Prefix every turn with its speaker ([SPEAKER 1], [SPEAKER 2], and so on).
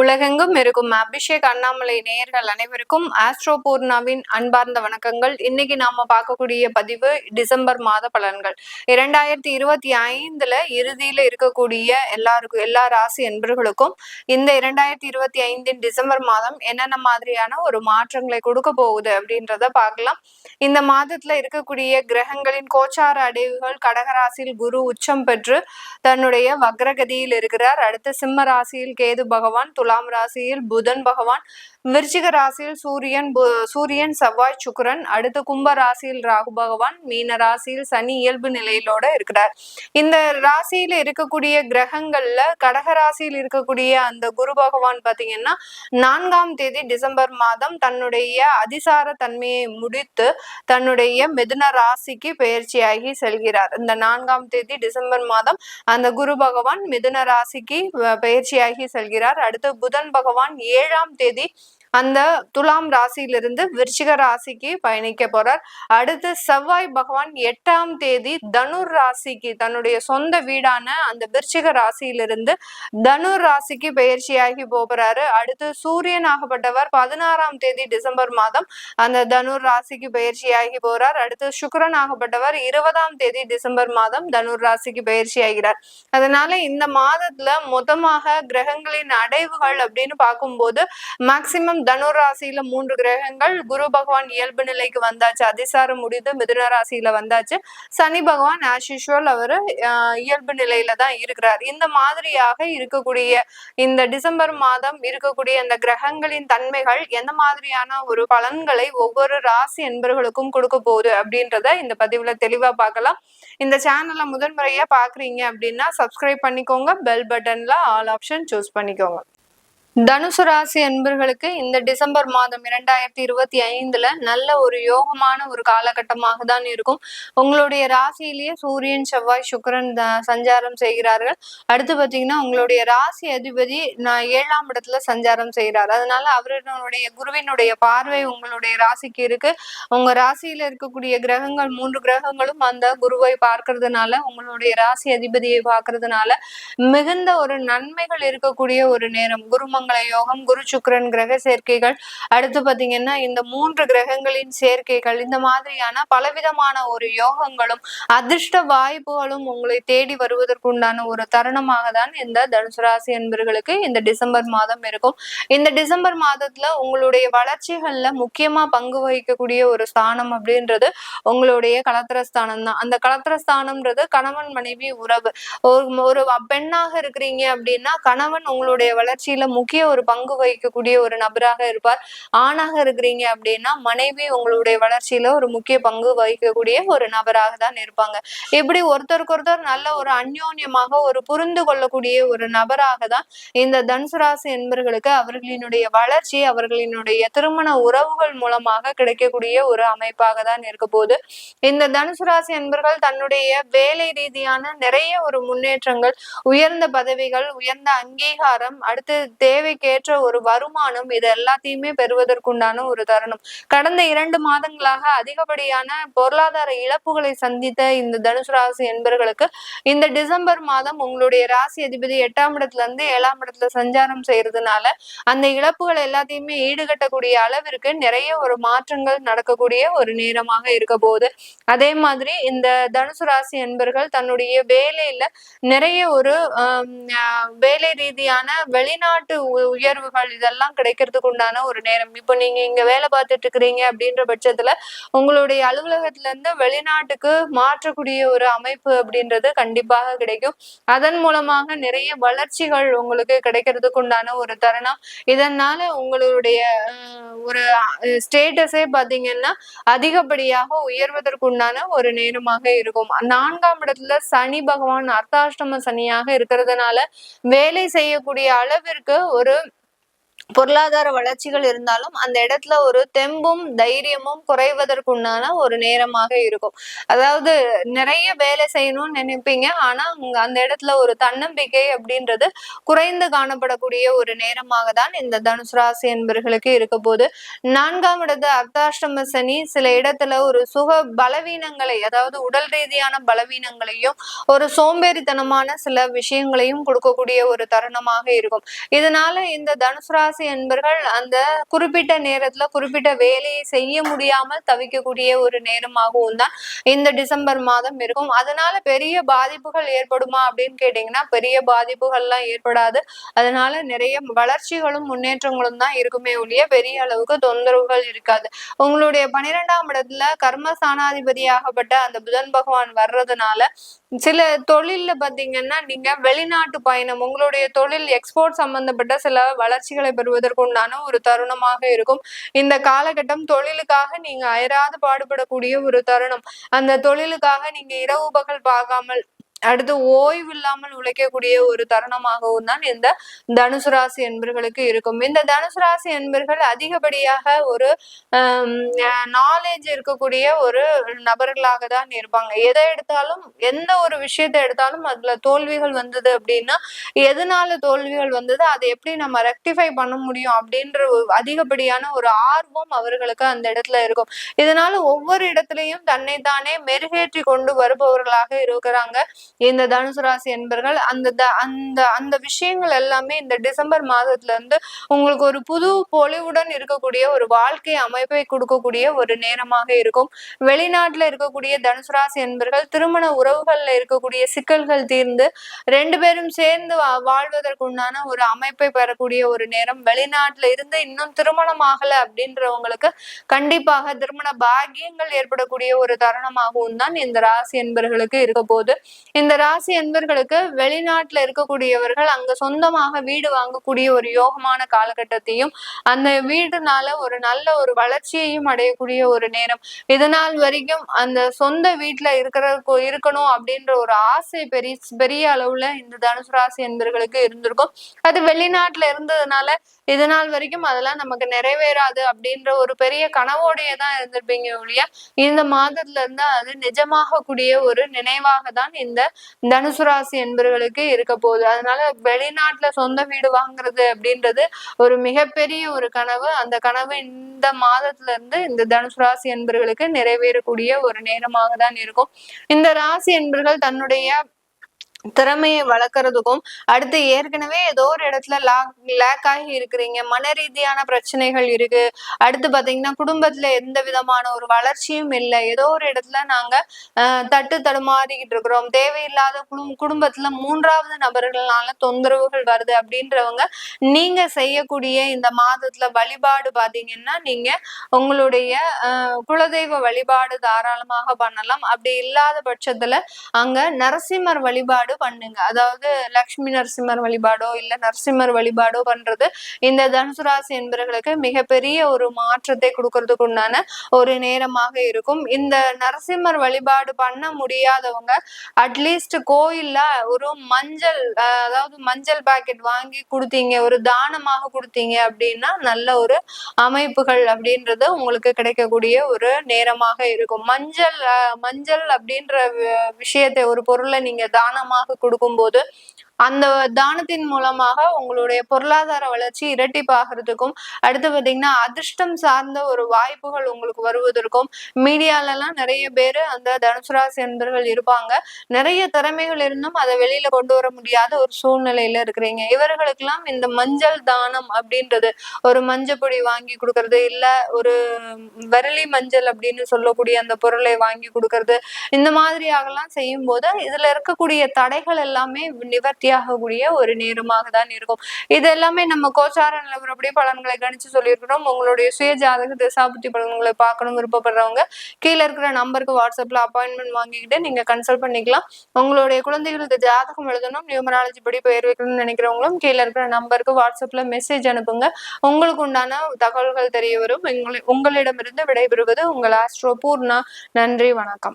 [SPEAKER 1] உலகெங்கும் இருக்கும் அபிஷேக் அண்ணாமலை நேயர்கள் அனைவருக்கும் ஆஸ்ட்ரோ பூர்ணாவின் அன்பார்ந்த வணக்கங்கள். இன்னைக்கு நாம பார்க்கக்கூடிய பதிவு டிசம்பர் மாத பலன்கள். இரண்டாயிரத்தி இருபத்தி ஐந்துல இறுதியில இருக்கக்கூடிய எல்லாருக்கும் எல்லா ராசி என்பர்களுக்கும் இந்த இரண்டாயிரத்தி இருபத்தி ஐந்தின் டிசம்பர் மாதம் என்னென்ன மாதிரியான ஒரு மாற்றங்களை கொடுக்க போகுது அப்படின்றத பார்க்கலாம். இந்த மாதத்துல இருக்கக்கூடிய கிரகங்களின் கோச்சார அடைவுகள் கடகராசியில் குரு உச்சம் பெற்று தன்னுடைய வக்ரகதியில் இருக்கிறார். அடுத்து சிம்ம ராசியில் கேது பகவான் துலாம் ராசியில் புதன் பகவான் விருச்சிக ராசியில் சூரியன் சூரியன் செவ்வாய் சுக்கரன் அடுத்து கும்ப ராசியில் ராகு பகவான் மீன ராசியில் சனி இயல்பு நிலையிலோட இருக்கிறார். இந்த ராசியில இருக்கக்கூடிய கிரகங்கள்ல கடக ராசியில் இருக்கக்கூடிய அந்த குரு பகவான் பாத்தீங்கன்னா நான்காம் தேதி டிசம்பர் மாதம் தன்னுடைய அதிசார தன்மையை முடித்து தன்னுடைய மிதுன ராசிக்கு பயிற்சியாகி செல்கிறார். இந்த நான்காம் தேதி டிசம்பர் மாதம் அந்த குரு பகவான் மிதுன ராசிக்கு பயிற்சியாகி செல்கிறார். அடுத்து புதன் பகவான் ஏழாம் தேதி அந்த துலாம் ராசியிலிருந்து விருச்சிக ராசிக்கு பயணிக்க போறார். அடுத்து செவ்வாய் பகவான் எட்டாம் தேதி தனுர் ராசிக்கு தன்னுடைய சொந்த வீடான அந்த விருச்சிக ராசியிலிருந்து தனுர் ராசிக்கு பயிற்சியாகி போகிறாரு அடுத்து சூரியன் ஆகப்பட்டவர் பதினாறாம் தேதி டிசம்பர் மாதம் அந்த தனுர் ராசிக்கு பயிற்சியாகி போறார். அடுத்து சுக்கரன் ஆகப்பட்டவர் இருபதாம் தேதி டிசம்பர் மாதம் தனுர் ராசிக்கு பயிற்சி ஆகிறார் அதனால இந்த மாதத்துல மொத்தமாக கிரகங்களின் அடைவுகள் அப்படின்னு பார்க்கும்போது மேக்சிமம் தனுர் ராசியில மூன்று கிரகங்கள் குரு பகவான் இயல்பு நிலைக்கு வந்தாச்சு அதிசாரம் முடிந்து மிதுன ராசியில வந்தாச்சு. சனி பகவான் ஆஸ் யூஷுவல் அவர் இயல்பு நிலையில தான் இருக்கிறார். இந்த மாதிரியாக இருக்கக்கூடிய இந்த டிசம்பர் மாதம் இருக்கக்கூடிய இந்த கிரகங்களின் தன்மைகள் எந்த மாதிரியான ஒரு பலன்களை ஒவ்வொரு ராசி என்பர்களுக்கும் கொடுக்க போகுது அப்படின்றத இந்த பதிவுல தெளிவா பார்க்கலாம். இந்த சேனலை முதன்முறையா பாக்குறீங்க அப்படின்னா சப்ஸ்கிரைப் பண்ணிக்கோங்க பெல் பட்டன்ல ஆல் ஆப்ஷன் சூஸ் பண்ணிக்கோங்க. தனுசு ராசி அன்பர்களுக்கு இந்த டிசம்பர் மாதம் இரண்டாயிரத்தி இருபத்தி ஐந்துல நல்ல ஒரு யோகமான ஒரு காலகட்டமாக தான் இருக்கும். உங்களுடைய ராசியிலேயே சூரியன் செவ்வாய் சுக்கரன் சஞ்சாரம் செய்கிறார்கள். அடுத்து பார்த்தீங்கன்னா உங்களுடைய ராசி அதிபதி நான் ஏழாம் இடத்துல சஞ்சாரம் செய்கிறார். அதனால அவருடைய குருவினுடைய பார்வை உங்களுடைய ராசிக்கு இருக்கு. உங்க ராசியில இருக்கக்கூடிய கிரகங்கள் மூன்று கிரகங்களும் அந்த குருவை பார்க்கறதுனால உங்களுடைய ராசி அதிபதியை பார்க்கறதுனால மிகுந்த ஒரு நன்மைகள் இருக்கக்கூடிய ஒரு நேரம். குருமங்க மங்கள யோகம் குரு சுக்கரன் கிரக சேர்க்கைகள். அடுத்து பாத்தீங்கன்னா இந்த மூன்று கிரகங்களின் சேர்க்கைகள் இந்த மாதிரியான பலவிதமான ஒரு யோகங்களும் அதிர்ஷ்ட வாய்ப்புகளும் உங்களை தேடி வருவதற்குண்டான ஒரு தருணமாக தான் இந்த தனுசு ராசி என்பர்களுக்கு இந்த டிசம்பர் மாதம் இருக்கும். இந்த டிசம்பர் மாதத்துல உங்களுடைய வளர்ச்சிகள்ல முக்கியமா பங்கு வகிக்கக்கூடிய ஒரு ஸ்தானம் அப்படின்றது உங்களுடைய கலத்திரஸ்தானம் தான். அந்த கலத்திரஸ்தானம்ன்றது கணவன் மனைவி உறவு. ஒரு பெண்ணாக இருக்கிறீங்க அப்படின்னா கணவன் உங்களுடைய வளர்ச்சியில முக்கிய முக்கிய ஒரு பங்கு வகிக்கக்கூடிய ஒரு நபராக இருப்பார். ஆணாக இருக்கிறீங்க அப்படின்னா மனைவி உங்களுடைய வளர்ச்சியில ஒரு முக்கிய பங்கு வகிக்கக்கூடிய ஒரு நபராக தான் இருப்பாங்க. இப்படி ஒருத்தருக்கு ஒருத்தர் நல்ல ஒரு அந்யோன்யமாக ஒரு புரிந்து கொள்ளக்கூடிய ஒரு நபராக தான் இந்த தனுசு ராசி என்பர்களுக்கு அவர்களினுடைய வளர்ச்சி அவர்களினுடைய திருமண உறவுகள் மூலமாக கிடைக்கக்கூடிய ஒரு அமைப்பாக தான் இருக்க போது இந்த தனுசு ராசி என்பர்கள் தன்னுடைய வேலை ரீதியான நிறைய ஒரு முன்னேற்றங்கள் உயர்ந்த பதவிகள் உயர்ந்த அங்கீகாரம் அடுத்து தேவை தேவைக்கேற்ற ஒரு வருமானம் இது எல்லாத்தையுமே பெறுவதற்குண்டான ஒரு தருணம். கடந்த இரண்டு மாதங்களாக அதிகப்படியான பொருளாதார இழப்புகளை சந்தித்த இந்த தனுசு ராசி என்பர்களுக்கு இந்த டிசம்பர் மாதம் உங்களுடைய ராசி அதிபதி எட்டாம் இடத்துல இருந்து ஏழாம் இடத்துல சஞ்சாரம் செய்யறதுனால அந்த இழப்புகள் எல்லாத்தையுமே ஈடுகட்டக்கூடிய அளவிற்கு நிறைய ஒரு மாற்றங்கள் நடக்கக்கூடிய ஒரு நேரமாக இருக்க போகுது. அதே மாதிரி இந்த தனுசு ராசி என்பர்கள் தன்னுடைய வேலையில நிறைய ஒரு வேலை ரீதியான வெளிநாட்டு உயர்வுகள் இதெல்லாம் கிடைக்கிறதுக்கு உண்டான ஒரு நேரம். இப்போ நீங்க இங்க வேலை பார்த்துட்டு இருக்கிறீங்க அப்படின்ற பட்சத்துல உங்களுடைய அலுவலகத்துல இருந்து வெளிநாட்டுக்கு மாற்றக்கூடிய ஒரு அமைப்பு அப்படின்றது கண்டிப்பாக கிடைக்கும். அதன் மூலமாக நிறைய வளர்ச்சிகள் உங்களுக்கு கிடைக்கிறதுக்கு உண்டான ஒரு தருணம். இதனால உங்களுடைய ஒரு ஸ்டேட்டஸே பாத்தீங்கன்னா அதிகப்படியாக உயர்வதற்கு உண்டான ஒரு நேரமாக இருக்கும். நான்காம் இடத்துல சனி பகவான் அர்த்தாஷ்டம சனியாக இருக்கிறதுனால வேலை செய்யக்கூடிய அளவிற்கு ஒரு 얼음 பொருளாதார வளர்ச்சிகள் இருந்தாலும் அந்த இடத்துல ஒரு தெம்பும் தைரியமும் குறைவதற்குண்டான ஒரு நேரமாக இருக்கும். அதாவது நிறைய வேலை செய்யணும்னு நினைப்பீங்க. ஆனா அந்த இடத்துல ஒரு தன்னம்பிக்கை அப்படின்றது குறைந்து காணப்படக்கூடிய ஒரு நேரமாக தான் இந்த தனுசு ராசி என்பர்களுக்கு இருக்க போது நான்காம் இடத்து அர்த்தாஷ்டம சனி சில இடத்துல ஒரு சுக பலவீனங்களை அதாவது உடல் ரீதியான பலவீனங்களையும் ஒரு சோம்பேறித்தனமான சில விஷயங்களையும் கொடுக்கக்கூடிய ஒரு தருணமாக இருக்கும். இதனால இந்த தனுசு ராசி ராசி என்பர்கள் அந்த குறிப்பிட்ட நேரத்துல குறிப்பிட்ட வேலையை செய்ய முடியாமல் தவிக்கக்கூடிய ஒரு நேரமாகவும் தான் இந்த டிசம்பர் மாதம் இருக்கும். அதனால பெரிய பாதிப்புகள் ஏற்படுமா அப்படின்னு கேட்டீங்கன்னா பெரிய பாதிப்புகள்லாம் ஏற்படாது. அதனால நிறைய வளர்ச்சிகளும் முன்னேற்றங்களும் தான் இருக்குமே ஒழிய பெரிய அளவுக்கு தொந்தரவுகள் இருக்காது. உங்களுடைய பனிரெண்டாம் இடத்துல கர்ம சாணாதிபதியாகப்பட்ட அந்த புதன் பகவான் வர்றதுனால சில தொழில்ல பாத்தீங்கன்னா நீங்க வெளிநாட்டு பயணம் உங்களுடைய தொழில் எக்ஸ்போர்ட் சம்பந்தப்பட்ட சில வளர்ச்சிகளை பெறுவதற்குண்டான ஒரு தருணமாக இருக்கும். இந்த காலகட்டம் தொழிலுக்காக நீங்க அயராது பாடுபடக்கூடிய ஒரு தருணம். அந்த தொழிலுக்காக நீங்க இரவு பகல் பார்க்காமல் அடுத்து ஓய்வு இல்லாமல் உழைக்கக்கூடிய ஒரு தருணமாகவும் தான் இந்த தனுசு ராசி என்பர்களுக்கு இருக்கும். இந்த தனுசு ராசி என்பர்கள் அதிகப்படியாக ஒரு நாலேஜ் இருக்கக்கூடிய ஒரு நபர்களாக தான் இருப்பாங்க. எதை எடுத்தாலும் எந்த ஒரு விஷயத்தை எடுத்தாலும் அதுல தோல்விகள் வந்தது அப்படின்னா எதனால தோல்விகள் வந்தது அதை எப்படி நம்ம ரெக்டிஃபை பண்ண முடியும் அப்படின்ற அதிகப்படியான ஒரு ஆர்வம் அவர்களுக்கு அந்த இடத்துல இருக்கும். இதனால ஒவ்வொரு இடத்துலையும் தன்னைத்தானே மெருகேற்றி கொண்டு வருபவர்களாக இருக்கிறாங்க. இந்த தனுசு ராசி என்பர்கள் அந்த அந்த அந்த விஷயங்கள் எல்லாமே இந்த டிசம்பர் மாதத்துல இருந்து உங்களுக்கு ஒரு புது பொலிவுடன் இருக்கக்கூடிய ஒரு வாழ்க்கை அமைப்பை கொடுக்கக்கூடிய ஒரு நேரமாக இருக்கும். வெளிநாட்டுல இருக்கக்கூடிய தனுசு ராசி என்பர்கள் திருமண உறவுகள்ல இருக்கக்கூடிய சிக்கல்கள் தீர்ந்து ரெண்டு பேரும் சேர்ந்து வாழ்வதற்குண்டான ஒரு அமைப்பை பெறக்கூடிய ஒரு நேரம். வெளிநாட்டுல இருந்து இன்னும் திருமணம் ஆகல அப்படின்றவங்களுக்கு கண்டிப்பாக திருமண பாக்கியங்கள் ஏற்படக்கூடிய ஒரு தருணமாகவும் தான் இந்த ராசி என்பர்களுக்கு இருக்க போது இந்த ராசி என்பர்களுக்கு வெளிநாட்டுல இருக்கக்கூடியவர்கள் அங்க சொந்தமாக வீடு வாங்கக்கூடிய ஒரு யோகமான காலகட்டத்தையும் அந்த வீடுனால ஒரு நல்ல ஒரு வளர்ச்சியையும் அடையக்கூடிய ஒரு நேரம். இதனால் வரைக்கும் அந்த சொந்த வீட்டுல இருக்கிற இருக்கணும் அப்படின்ற ஒரு ஆசை பெரிய பெரிய அளவுல இந்த தனுசு ராசி என்பர்களுக்கு இருந்திருக்கும். அது வெளிநாட்டுல இருந்ததுனால இது நாள் வரைக்கும் அதெல்லாம் நமக்கு நிறைவேறாது அப்படின்ற ஒரு பெரிய கனவோடையே தான் இருந்திருப்பீங்க ஒழிய இந்த மாதத்துல இருந்து அது நிஜமாக கூடிய ஒரு நினைவாக தான் இந்த தனுசு ராசி என்பவர்களுக்கு இருக்க போகுது. அதனால வெளிநாட்டுல சொந்த வீடு வாங்குறது அப்படின்றது ஒரு மிகப்பெரிய ஒரு கனவு. அந்த கனவு இந்த மாதத்துல இருந்து இந்த தனுசு ராசி என்பவர்களுக்கு நிறைவேறக்கூடிய ஒரு நேரமாக தான் இருக்கும். இந்த ராசி என்பர்கள் தன்னுடைய திறமையை வளர்க்கறதுக்கும் அடுத்து ஏற்கனவே ஏதோ ஒரு இடத்துல லாக் லேக் ஆகி இருக்கிறீங்க மன ரீதியான பிரச்சனைகள் இருக்கு. அடுத்து பாத்தீங்கன்னா குடும்பத்துல எந்த விதமான ஒரு வளர்ச்சியும் இல்லை. ஏதோ ஒரு இடத்துல நாங்க தட்டு தடுமாறிக்கிட்டு இருக்கிறோம். தேவையில்லாத குடும்பத்துல மூன்றாவது நபர்களால தொந்தரவுகள் வருது அப்படின்றவங்க நீங்க செய்யக்கூடிய இந்த மாதத்துல வழிபாடு பாத்தீங்கன்னா நீங்க உங்களுடைய குலதெய்வ வழிபாடு தாராளமாக பண்ணலாம். அப்படி இல்லாத பட்சத்துல அங்க நரசிம்மர் வழிபாடு பண்ணுங்க. அதாவது லக்ஷ்மி நரசிம்மர் வழிபாடோ இல்ல நரசிம்மர் வழிபாடோ பண்றது இந்த தனுசு ராசி என்பவர்களுக்கு மிகப்பெரிய ஒரு மாற்றத்தை கொடுக்கறதுக்கு உண்டான ஒரு நேரமாக இருக்கும். இந்த நரசிம்மர் வழிபாடு பண்ண முடியாதவங்க அட்லீஸ்ட் கோயில்ல ஒரு மஞ்சள் அதாவது மஞ்சள் பாக்கெட் வாங்கி கொடுத்தீங்க ஒரு தானமாக கொடுத்தீங்க அப்படின்னா நல்ல ஒரு அமைப்புகள் அப்படின்றது உங்களுக்கு கிடைக்கக்கூடிய ஒரு நேரமாக இருக்கும். மஞ்சள் மஞ்சள் அப்படின்ற விஷயத்தை ஒரு பொருளை நீங்க தானமாக கொடுக்கும் கொடுக்கும்போது அந்த தானத்தின் மூலமாக உங்களுடைய பொருளாதார வளர்ச்சி இரட்டிப்பாகிறதுக்கும் அடுத்து பார்த்தீங்கன்னா அதிர்ஷ்டம் சார்ந்த ஒரு வாய்ப்புகள் உங்களுக்கு வருவதற்கும் மீடியாலலாம் நிறைய பேர் அந்த தனுசுராசி என்பர்கள் இருப்பாங்க. நிறைய திறமைகள் இருந்தும் அதை வெளியில கொண்டு வர முடியாத ஒரு சூழ்நிலையில இருக்கிறீங்க. இவர்களுக்கெல்லாம் இந்த மஞ்சள் தானம் அப்படின்றது ஒரு மஞ்சப்பொடி வாங்கி கொடுக்கறது இல்ல ஒரு விரலி மஞ்சள் அப்படின்னு சொல்லக்கூடிய அந்த பொருளை வாங்கி கொடுக்கறது இந்த மாதிரியாகலாம் செய்யும் போது இதுல இருக்கக்கூடிய தடைகள் எல்லாமே நிவர்த்தி ஆகக்கூடிய ஒரு நேரமாக தான் இருக்கும். இது எல்லாமே நம்ம கோச்சார நிலவரப்படி பலன்களை கணிச்சு சொல்லியிருக்கிறோம். உங்களுடைய சுய ஜாதக திசாபுத்தி பலன்களை பார்க்கணும் விருப்பப்படுறவங்க கீழே இருக்கிற நம்பருக்கு வாட்ஸ்அப்ல அப்பாயின்மெண்ட் வாங்கிக்கிட்டு நீங்க கன்சல்ட் பண்ணிக்கலாம். உங்களுடைய குழந்தைகளுக்கு ஜாதகம் எழுதணும் நியூமராலஜி படி பெயர் வைக்கணும்னு நினைக்கிறவங்களும் கீழே இருக்கிற நம்பருக்கு வாட்ஸ்அப்ல மெசேஜ் அனுப்புங்க. உங்களுக்கு உண்டான தகவல்கள் தெரிய வரும். உங்களிடமிருந்து விடைபெறுவது உங்கள் ஆஸ்ட்ரோ பூர்ணா நன்றி வணக்கம்.